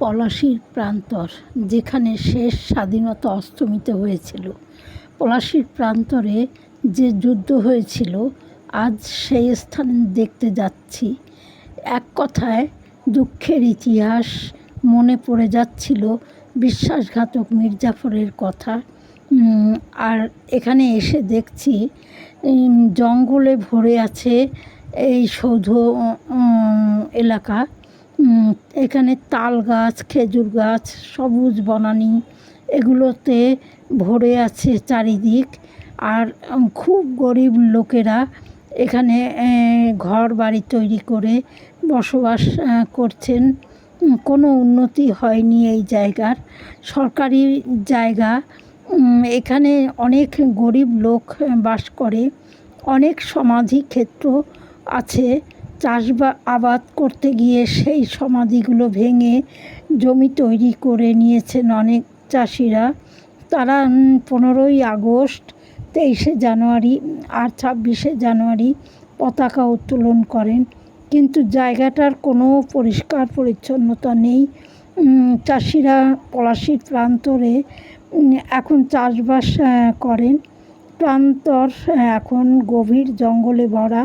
পলাশীর প্রান্তর, যেখানে শেষ স্বাধীনতা অস্তমিত হয়েছিল। পলাশির প্রান্তরে যে যুদ্ধ হয়েছিল, আজ সেই স্থান দেখতে যাচ্ছি। এক কথায়, দুঃখের ইতিহাস মনে পড়ে যাচ্ছিল বিশ্বাসঘাতক মির্জাফরের কথা। আর এখানে এসে দেখছি জঙ্গলে ভরে আছে এই সৌধ এলাকা। এখানে তাল গাছ, খেজুর গাছ, সবুজ বনানি, এগুলোতে ভরে আছে চারিদিক। আর খুব গরিব লোকেরা এখানে ঘর বাড়ি তৈরি করে বসবাস করছেন। কোনো উন্নতি হয়নি এই জায়গার। সরকারি জায়গা এখানে অনেক গরিব লোক বাস করে। অনেক সমাধি ক্ষেত্র আছে। চাষবা আবাদ করতে গিয়ে সেই সমাধিগুলো ভেঙে জমি তৈরি করে নিয়েছেন অনেক চাষিরা। তারা পনেরোই আগস্ট তেইশে জানুয়ারি আর ছাব্বিশে জানুয়ারি পতাকা উত্তোলন করেন। কিন্তু জায়গাটার কোনো পরিষ্কার পরিচ্ছন্নতা নেই। চাষিরা পলাশির প্রান্তরে এখন চাষবাস করেন। প্রান্তর এখন গভীর জঙ্গলে ভরা।